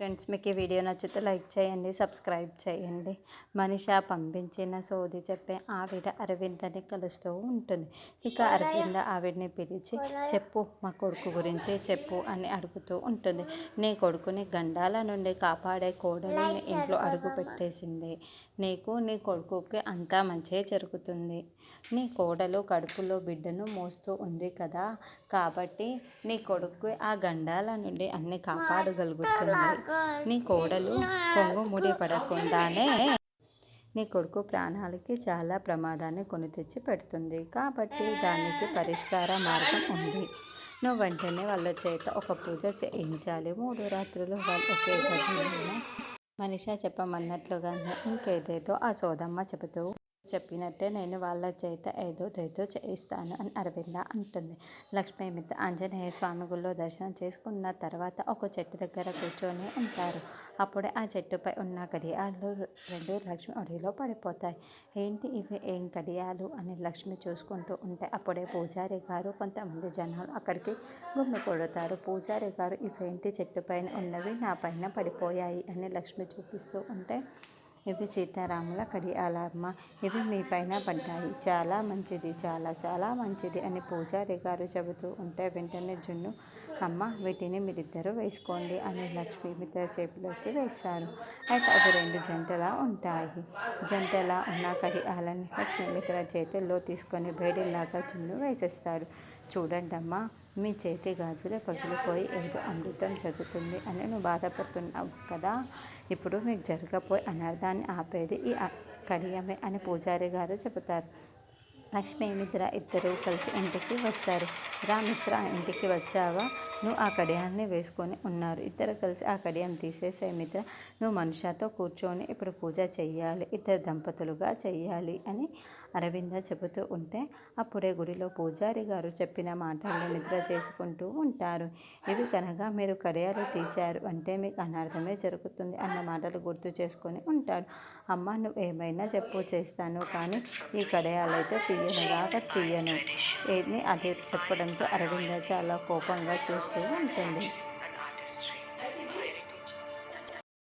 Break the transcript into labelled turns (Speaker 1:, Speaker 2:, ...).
Speaker 1: Friends మీకు ఈ video నచ్చితే లైక్ చేయండి సబ్స్క్రైబ్ చేయండి. మనిష పంపించిన సోది చెప్పే ఆవిడ అరవిందని కలుస్తూ ఉంటుంది. ఇక అరవింద ఆవిడని పిలిచి చెప్పు మా కొడుకు గురించి చెప్పు అని అడుగుతూ ఉంటుంది. నీ కొడుకుని గండాల నుండి కాపాడే కోడలు ఇంట్లో అడుగు పెట్టేసింది. నీకు నీ కొడుకుకి అంతా మంచే జరుగుతుంది. నీ కోడలు కడుపులో బిడ్డను మోస్తూ ఉంది కదా కాబట్టి నీ కొడుకు ఆ గండాల నుండి అన్ని కాపాడగలుగుతుంది నీ కోడలు కొంగు ముడి పడకుండానే నీ కొడుకు ప్రాణాలకి చాలా ప్రమాదాన్ని కొని తెచ్చి పెడుతుంది. కాబట్టి దానికి పరిష్కార మార్గం ఉంది. నువ్వు వెంటనే వాళ్ళ చేత ఒక పూజ చేయించాలి. మూడు రాత్రులు వాళ్ళు ఒకే గదిలో మనిష చెప్పమన్నట్లుగానే ఇంకేదేదో ఆ సోదమ్మ చెబుతూ చెప్పినట్టే నేను వాళ్ళ చేత ఏదో దేదో చేయిస్తాను అని అరవింద అంటుంది. లక్ష్మీ మిత్ర ఆంజనేయ స్వామి గుళ్ళో దర్శనం చేసుకున్న తర్వాత ఒక చెట్టు దగ్గర కూర్చొని ఉంటారు. అప్పుడే ఆ చెట్టుపై ఉన్న గడియాలు రెండు లక్ష్మి ఒడిలో పడిపోతాయి. ఏంటి ఇవి? ఏం గడియాలు అని లక్ష్మి చూసుకుంటూ ఉంటే అప్పుడే పూజారి గారు కొంతమంది జనాలు అక్కడికి గుమ్మి కొడతారు. పూజారి గారు ఇవేంటి చెట్టు పైన ఉన్నవి? నా పైన పడిపోయాయి అని లక్ష్మి చూపిస్తూ ఉంటే ఇవి సీతారాముల కడియాలమ్మ ఇవి మీ పైన పడ్డాయి. చాలా మంచిది చాలా చాలా మంచిది అని పూజారి గారు చెబుతూ ఉంటే వెంటనే జున్ను అమ్మ వీటిని మీరిద్దరూ వేసుకోండి అని లక్ష్మి మిత్ర చేతిలోకి వేస్తారు. అయితే అవి రెండు జంటలా ఉంటాయి. జంటలా ఉన్న కడియాలని లక్ష్మి మిత్ర చేతుల్లో తీసుకొని వేడిలాగా జున్ను వేసేస్తారు చూడండి అమ్మా మీ చేతి గాజులు పగిలిపోయి ఏదో అమృతం జరుగుతుంది అని నువ్వు బాధపడుతున్నావు కదా? ఇప్పుడు మీకు జరగపోయి అనర్థాన్ని ఆపేది ఈ కడియమే అని పూజారి గారు చెబుతారు. లక్ష్మి మిత్ర ఇద్దరు కలిసి ఇంటికి వస్తారు. రా మిత్ర ఇంటికి వచ్చావా? నువ్వు ఆ కడియాన్ని వేసుకొని ఉన్నారు. ఇద్దరు కలిసి ఆ కడియం తీసేసే మిత్ర నువ్వు మనిషితో కూర్చొని ఇప్పుడు పూజ చెయ్యాలి ఇద్దరు దంపతులుగా చెయ్యాలి అని అరవింద చెబుతూ ఉంటే అప్పుడే గుడిలో పూజారి గారు చెప్పిన మాటలను నిద్ర చేసుకుంటూ ఉంటారు. ఇవి కనుక మీరు కడియాలు తీశారు అంటే మీకు అనర్థమే జరుగుతుంది అన్న మాటలు గుర్తు చేసుకొని ఉంటాడు. అమ్మ నువ్వు ఏమైనా చెప్పు చేస్తాను కానీ ఈ కడియాలు అయితే తీయను రాక తీయను. ఏది అదే చెప్పడంతో అరవింద చాలా కోపంగా చూస్తూ ఉంటుంది.